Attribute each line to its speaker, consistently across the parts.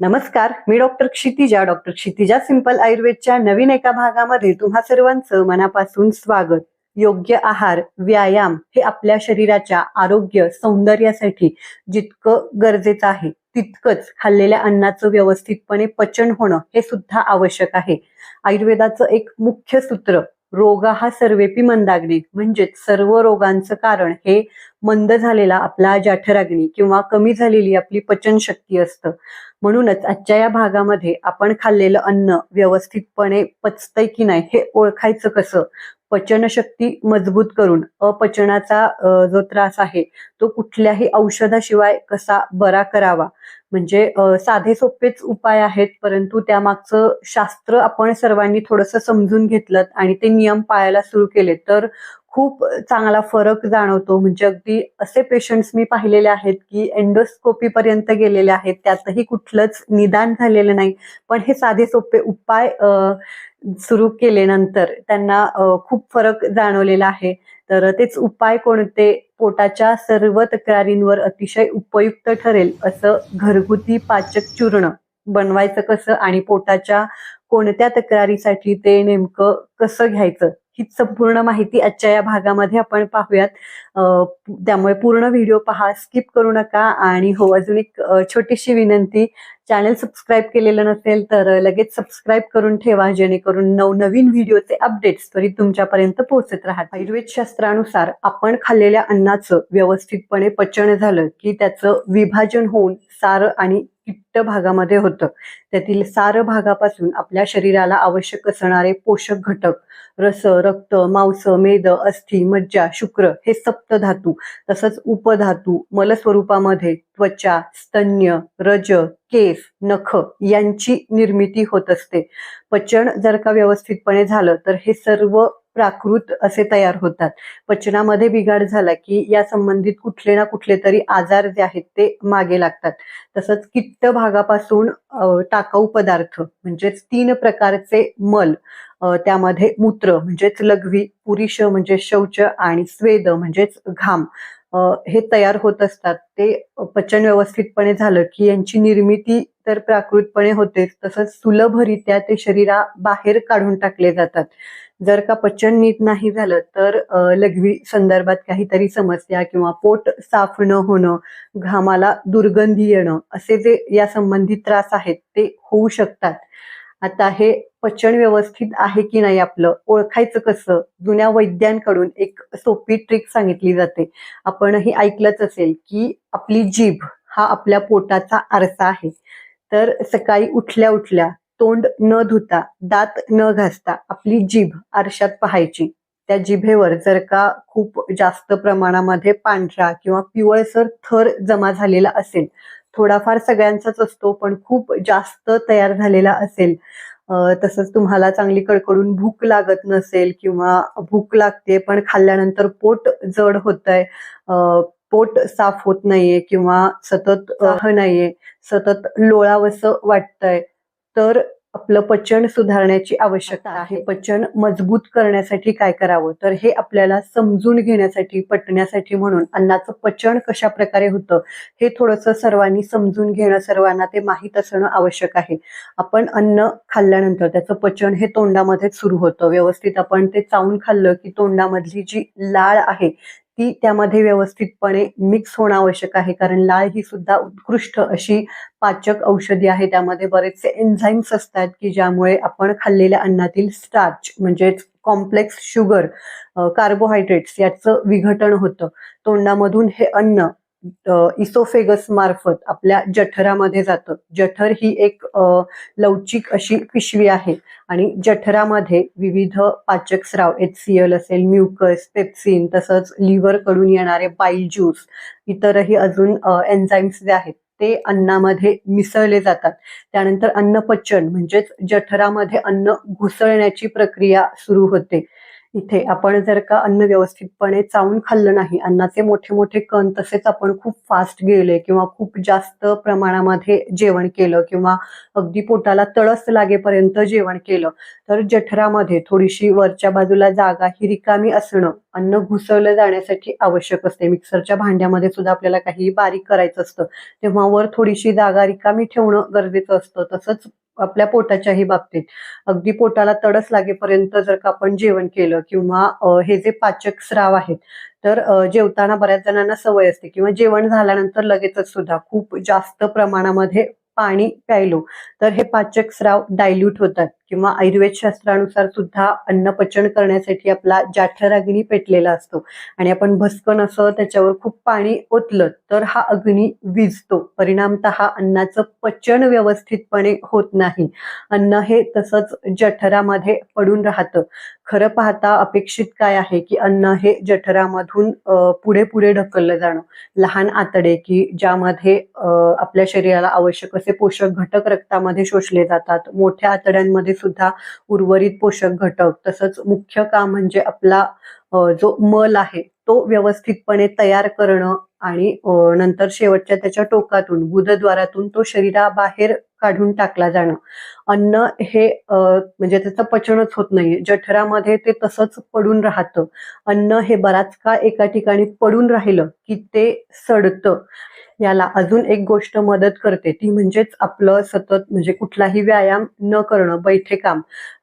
Speaker 1: नमस्कार मी doctor Kshitija. Doctor Kshitija simple आयुर्वेदच्या नवीन एका भागामध्ये तुम्हा सर्वांचं मनापासून स्वागत. योग्य आहार व्यायाम हे आपल्या शरीराच्या आरोग्य सौंदर्यासाठी जितकं गरजेचं आहे तितकंच खाल्लेल्या अन्नाचं व्यवस्थितपणे पचन होणं हे सुद्धा आवश्यक आहे. आयुर्वेदाचं एक मुख्य सूत्र रोग हा सर्वेपी मंदाग्नी म्हणजेच सर्व रोगांचं कारण हे मंद झालेला आपला जाठराग्नी किंवा कमी झालेली आपली पचनशक्ती असतं. म्हणूनच आजच्या या भागामध्ये आपण खाल्लेलं अन्न व्यवस्थितपणे पचतंय की नाही हे ओळखायचं कसं? पचनशक्ती मजबूत करून अपचनाचा जो त्रास आहे तो कुठल्याही औषधाशिवाय कसा बरा करावा? म्हणजे साधे सोपेच उपाय आहेत परंतु त्यामागचं शास्त्र आपण सर्वांनी थोडंसं समजून घेतलं आणि ते नियम पाळायला सुरू केले तर खूप चांगला फरक जाणवतो. म्हणजे अगदी असे पेशंट्स मी पाहिलेले आहेत की एंडोस्कोपी पर्यंत गेलेले आहेत. त्यातही कुठलंच निदान झालेलं नाही. पण हे साधे सोपे उपाय सुरू केल्यानंतर त्यांना खूप फरक जाणवलेला आहे. तर तेच उपाय कोणते? पोटाच्या सर्व तक्रारींवर अतिशय उपयुक्त ठरेल असं घरगुती पाचक चूर्ण बनवायचं कसं? आणि पोटाच्या कोणत्या तक्रारीसाठी ते नेमकं कसं घ्यायचं? ही संपूर्ण माहिती आजच्या या भागामध्ये आपण पाहूयात. त्यामुळे पूर्ण व्हिडिओ पहा स्किप करू नका आणि हो अजून एक छोटीशी विनंती. चॅनल सबस्क्राईब केलेलं नसेल तर लगेच सबस्क्राईब करून ठेवा जेणेकरून नवनवीन व्हिडिओचे अपडेट्स त्वरित तुमच्यापर्यंत पोहोचत राहतात आयुर्वेद शास्त्रानुसार आपण खाल्लेल्या अन्नाचं व्यवस्थितपणे पचन झालं की त्याचं विभाजन होऊन सार आणि पित्त भागामध्ये होतं. त्यातील सार भागापासून आपल्या शरीराला आवश्यक असणारे पोषक घटक रस रक्त मांस मेद अस्थि मज्जा शुक्र हे सप्त धातू तसंच उपधातू मलस्वरूपामध्ये त्वचा स्तन्य रज केस नख यांची निर्मिती होत असते. पचन जर का व्यवस्थितपणे झालं तर हे सर्व प्राकृत असे तयार होतात. पचनामध्ये बिघाड झाला की या संबंधित कुठले ना कुठले तरी आजार जे आहेत ते मागे लागतात. तसंच किट्ट भागापासून टाकाऊ पदार्थ म्हणजेच तीन प्रकारचे मल त्यामध्ये मूत्र म्हणजेच लघवी पुरुष म्हणजे शौच आणि स्वेद म्हणजेच घाम हे तयार होत असतात. ते पचन व्यवस्थितपणे झालं की यांची निर्मिती तर प्राकृतपणे होतेच. तसंच सुलभरित्या ते शरीरा बाहेर काढून टाकले जातात. जर का पचन नीट नाही झालं तर लघवी संदर्भात काहीतरी समस्या किंवा पोट साफ न होणं घामाला दुर्गंधी येणं असे जे या संबंधित त्रास आहेत ते होऊ शकतात. आता हे पचन व्यवस्थित आहे की नाही आपलं ओळखायचं कसं? जुन्या वैद्यांकडून एक सोपी ट्रिक सांगितली जाते. आपणही ऐकलंच असेल की आपली जीभ हा आपल्या पोटाचा आरसा आहे. तर सकाळी उठल्या उठल्या तोंड न धुता दात न घासता आपली जीभ आरशात पाहायची. त्या जिभेवर जर का खूप जास्त प्रमाणामध्ये पांढरा किंवा पिवळसर थर जमा झालेला असेल थोडाफार सगळ्यांचाच असतो पण खूप जास्त तयार झालेला असेल तसंच तुम्हाला चांगली कडकडून भूक लागत नसेल किंवा भूक लागते पण खाल्ल्यानंतर पोट जड होतंय अ, पोट साफ होत नाहीये किंवा सतत नाहीये सतत लोळावंसं वाटतंय तर आपलं पचन सुधारण्याची आवश्यकता आहे. पचन मजबूत करण्यासाठी काय करावं? तर हे आपल्याला समजून घेण्यासाठी पटण्यासाठी म्हणून अन्नाचं पचन कशा प्रकारे होतं हे थोडंसं सर्वांनी समजून घेणं सर्वांना ते माहीत असणं आवश्यक आहे. आपण अन्न खाल्ल्यानंतर त्याचं पचन हे तोंडामध्येच सुरू होतं. व्यवस्थित आपण ते चावून खाल्लं की तोंडामधली जी लाळ आहे ती त्यामध्ये व्यवस्थितपणे मिक्स होणं आवश्यक आहे. कारण लाळ ही सुद्धा उत्कृष्ट अशी पाचक औषधी आहे. त्यामध्ये बरेचसे एन्झाईम्स असतात की ज्यामुळे आपण खाल्लेल्या अन्नातील स्टार्च म्हणजेच कॉम्प्लेक्स शुगर कार्बोहायड्रेट्स याचं विघटन होतं. तोंडामधून हे अन्न इसोफेगस मार्फत आपल्या जठरामध्ये जातं. जठर ही एक लवचिक अशी पिशवी आहे. आणि जठरामध्ये विविध पाचक स्राव एच सी एल असेल म्युकस पेप्सिन तसंच लिव्हरकडून येणारे बाईल ज्यूस इतरही अजून एन्झाईम्स जे आहेत ते अन्नामध्ये मिसळले जातात. त्यानंतर अन्नपचन म्हणजेच जठरामध्ये अन्न घुसळण्याची प्रक्रिया सुरू होते. इथे आपण जर का अन्न व्यवस्थितपणे चावून खाल्लं नाही अन्नाचे मोठे मोठे कण तसेच आपण खूप फास्ट गेले किंवा खूप जास्त प्रमाणामध्ये जेवण केलं किंवा अगदी पोटाला तळस लागेपर्यंत जेवण केलं तर जठरामध्ये थोडीशी वरच्या बाजूला जागा ही रिकामी असणं अन्न घुसवलं जाण्यासाठी आवश्यक असते. मिक्सरच्या भांड्यामध्ये सुद्धा आपल्याला काही बारीक करायचं असतं तेव्हा वर थोडीशी जागा रिकामी ठेवणं गरजेचं असतं. तसंच आपल्या पोटाच्याही बाबतीत. अगदी पोटाला तडस लागेपर्यंत जर का आपण जेवण केलं किंवा हे जे पाचक स्राव आहेत तर जेवताना बऱ्याच जणांना सवय असते किंवा जेवण झाल्यानंतर लगेचच सुद्धा खूप जास्त प्रमाणामध्ये पाणी प्यायलो तर हे पाचक स्राव डायल्यूट होतात. किंवा आयुर्वेद शास्त्रानुसार सुद्धा अन्न पचन करण्यासाठी आपला जाठराग्नी पेटलेला असतो. आणि आपण भस्कन असं त्याच्यावर खूप पाणी ओतलं तर हा अग्नी विजतो. परिणामतः अन्नाचं पचन व्यवस्थितपणे होत नाही. अन्न हे तसंच जठरामध्ये पडून राहतं. खरं पाहता अपेक्षित काय आहे की अन्न हे जठरामधून पुढे पुढे ढकललं जाणं. लहान आतडे की ज्यामध्ये आपल्या शरीराला आवश्यक असे पोषक घटक रक्तामध्ये शोषले जातात. मोठ्या आतड्यांमध्ये सुद्धा उर्वरित पोषक घटक. तसंच मुख्य काम म्हणजे आपला जो मल आहे तो व्यवस्थितपणे तयार करणं आणि नंतर शेवटच्या त्याच्या टोकातून गुदद्वारातून तो शरीराबाहेर काढून टाकला जाणं. अन्न हे म्हणजे त्याचं पचनच होत नाही जठरामध्ये ते तसंच पडून राहतं. अन्न हे बराच काळ एका ठिकाणी पडून राहिलं की ते सडतं. याला अजून एक गोष्ट मदत करते. ती म्हणजेच आपलं सतत म्हणजे कुठलाही व्यायाम न करणं बैठे काम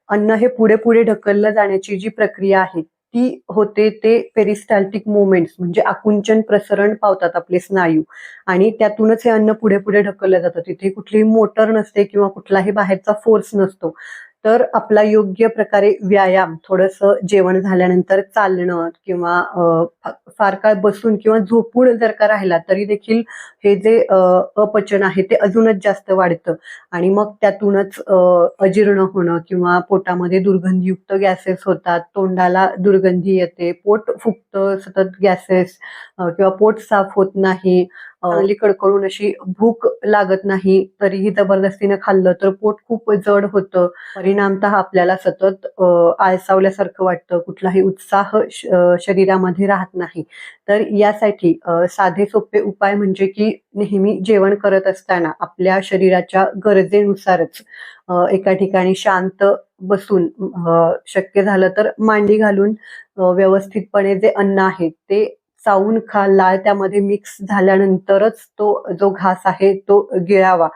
Speaker 1: अन्न हे पुढे पुढे ढकललं जाण्याची जी प्रक्रिया आहे ती होते ते पेरिस्टाल्टिक मुवमेंट्स म्हणजे आकुंचन प्रसरण पावतात आपले स्नायू. आणि त्यातूनच हे अन्न पुढे पुढे ढकललं जातं. तिथे कुठलीही मोटर नसते किंवा कुठलाही बाहेरचा फोर्स नसतो. तर आपला योग्य प्रकारे व्यायाम थोडस जेवण झाल्यानंतर चालणं किंवा फार काळ बसून किंवा झोपून जर का राहिला तरी देखील हे जे अपचन आहे ते अजूनच जास्त वाढतं. आणि मग त्यातूनच अजीर्ण होणं किंवा पोटामध्ये दुर्गंधीयुक्त गॅसेस होतात तोंडाला दुर्गंधी येते पोट फुगतं सतत गॅसेस किंवा पोट साफ होत नाही चांगली कडकडून अशी भूक लागत नाही तरीही जबरदस्तीनं खाल्लं तर पोट खूप जड होतं. परिणामतः आपल्याला सतत आळसावल्यासारखं वाटतं. कुठलाही उत्साह श- शरीरामध्ये राहत नाही. तर यासाठी साधे सोपे उपाय म्हणजे की नेहमी जेवण करत असताना आपल्या शरीराच्या गरजेनुसारच एका ठिकाणी शांत बसून शक्य झालं तर मांडी घालून व्यवस्थितपणे जे अन्न आहे ते चावून खा लाल त्यामध्ये मिक्स झाल्यानंतरच तो जो घास आहे तो गिळावा.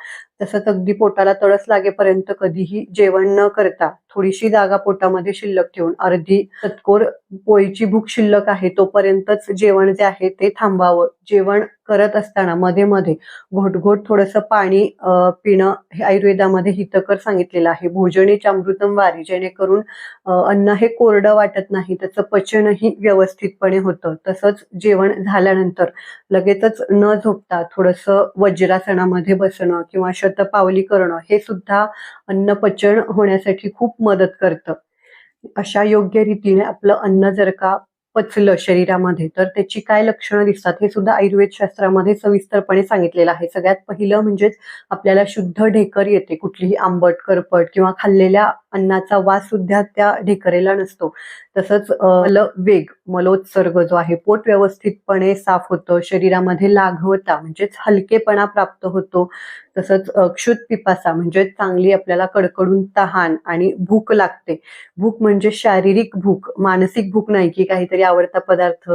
Speaker 1: तसंच अगदी पोटाला तळस लागेपर्यंत कधीही जेवण न करता थोडीशी जागा पोटामध्ये शिल्लक ठेवून अर्धी चतकोर पोळीची भूक शिल्लक आहे तोपर्यंतच जेवण जे आहे ते थांबावं. जेवण करत असताना मध्ये मध्ये घोटघोट थोडंसं पाणी पिणं हे आयुर्वेदामध्ये हितकर सांगितलेलं आहे. भोजने अमृतम वारी जेणेकरून अन्न हे कोरडं वाटत नाही त्याचं पचनही व्यवस्थितपणे होतं. तसंच जेवण झाल्यानंतर लगेचच न झोपता थोडंसं वज्रासनामध्ये बसणं किंवा शतपावली करणं हे सुद्धा अन्न पचन होण्यासाठी खूप मदत करतं. अशा योग्य रीतीने आपलं अन्न जर का पचलं शरीरामध्ये तर त्याची काय लक्षणं दिसतात हे सुद्धा आयुर्वेद शास्त्रामध्ये सविस्तरपणे सांगितलेलं आहे. सगळ्यात पहिलं म्हणजेच आपल्याला शुद्ध ढेकर येते कुठलीही आंबट करपट किंवा खाल्लेल्या अन्नाचा वास सुद्धा त्या ढेकरेला नसतो. तसंच अ, मलवेग मलोत्सर्ग जो आहे पोट व्यवस्थितपणे साफ होतं शरीरामध्ये लाघवता म्हणजेच हलकेपणा प्राप्त होतो. तसंच क्षुत पिपासा म्हणजे चांगली आपल्याला कडकडून तहान आणि भूक लागते. भूक म्हणजे शारीरिक भूक मानसिक भूक नाही की काहीतरी आवडता पदार्थ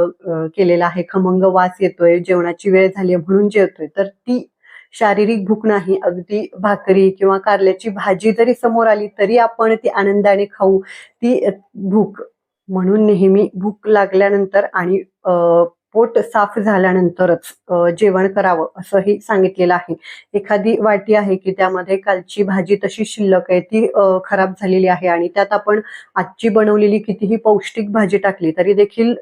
Speaker 1: केलेला आहे खमंग वास येतोय जेवणाची वेळ झाली आहे म्हणून जेवतोय तर ती शारीरिक भूक नाही अगदी भाकरी किंवा कारल्याची भाजी जरी समोर आली तरी आपण ती आनंदाने खाऊ. ती भूक म्हणून नेहमी भूक लागल्यानंतर आणि पोट साफ झाल्यानंतरच जेवण करावं असंही सांगितलेलं आहे. एखादी वाटी आहे की त्यामध्ये कालची भाजी तशी शिल्लक आहे ती खराब झालेली आहे आणि त्यात आपण आजची बनवलेली कितीही पौष्टिक भाजी टाकली तरी देखील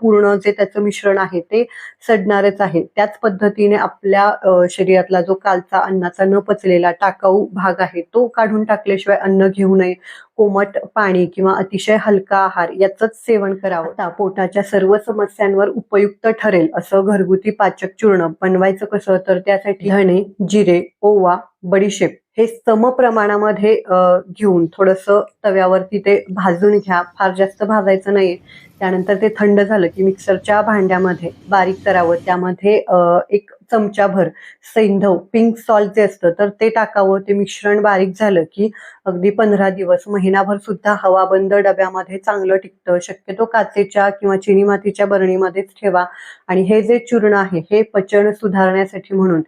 Speaker 1: पूर्ण जे त्याचं मिश्रण आहे ते सडणारच आहे. त्याच पद्धतीने आपल्या शरीरातला जो कालचा अन्नाचा न पचलेला टाकाऊ भाग आहे तो काढून टाकल्याशिवाय अन्न घेऊ नये. कोमट पाणी किंवा अतिशय हलका आहार याचंच सेवन करावं. आता पोटाच्या सर्व समस्यांवर उपयुक्त ठरेल असं घरगुती पाचक चूर्ण बनवायचं कसं? तर त्यासाठी धणे जिरे ओवा बडीशेप हे सम प्रमाणामध्ये घेऊन थोडस तव्यावरती ते भाजून घ्या. फार जास्त भाजायचं नाही त्यानंतर ते थंड झालं की मिक्सरच्या भांड्यामध्ये बारीक करावं. त्यामध्ये एक चमचाभर सैंधव पिंक सॉल्ट जे असतं तर ते टाकावं. ते मिश्रण बारीक झालं की अगदी पंधरा दिवस महिनाभर सुद्धा हवाबंद डब्यामध्ये चांगलं टिकतं. शक्यतो काचेच्या किंवा चिनी मातीच्या बरणीमध्येच ठेवा. आणि हे जे चूर्ण आहे हे पचन सुधारण्यासाठी म्हणून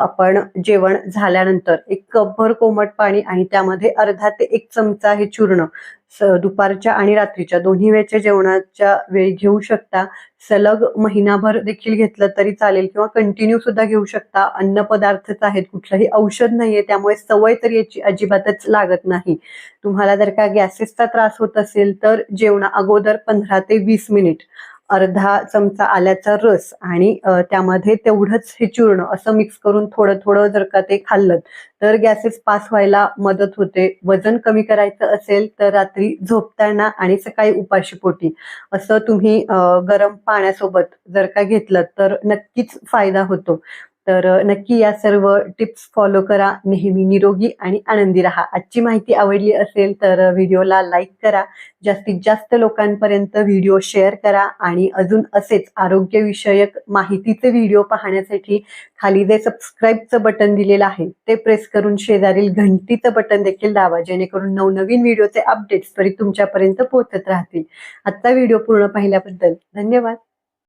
Speaker 1: आपण जेवण झाल्यानंतर एक कपभर कोमट पाणी आणि त्यामध्ये अर्धा ते एक चमचा हे चूर्ण दुपारच्या आणि रात्रीच्या दोन्ही वेळच्या जेवणाच्या वेळी घेऊ शकता. सलग महिनाभर देखील घेतलं तरी चालेल किंवा कंटिन्यू सुद्धा घेऊ शकता. अन्न पदार्थच आहेत कुठलंही औषध नाहीये त्यामुळे सवय तर याची अजिबातच लागत नाही. तुम्हाला जर का गॅसेसचा त्रास होत असेल तर जेवणा अगोदर पंधरा ते वीस मिनिट. अर्धा चमचा आल्याचा रस आणि त्यामध्ये तेवढंच हे चूर्ण असं मिक्स करून थोडं थोडं जर का ते खाल्लं तर गॅसेस पास व्हायला मदत होते. वजन कमी करायचं असेल तर रात्री झोपताना आणि सकाळी उपाशीपोटी असं तुम्ही गरम पाण्यासोबत जर का घेतलं तर नक्कीच फायदा होतो. तर नक्की या सर्व टिप्स फॉलो करा. नेहमी निरोगी आणि आनंदी राहा. आजची माहिती आवडली असेल तर व्हिडिओला लाईक करा. जास्तीत जास्त लोकांपर्यंत व्हिडिओ शेअर करा आणि अजून असेच आरोग्यविषयक माहितीचे व्हिडिओ पाहण्यासाठी खाली जे सबस्क्राईबचं बटन दिलेलं आहे ते प्रेस करून शेजारील घंटीचं बटन देखील दावा जेणेकरून नवनवीन व्हिडिओचे अपडेट्स तरी तुमच्यापर्यंत पोहोचत राहतील. आजचा व्हिडिओ पूर्ण पाहिल्याबद्दल धन्यवाद.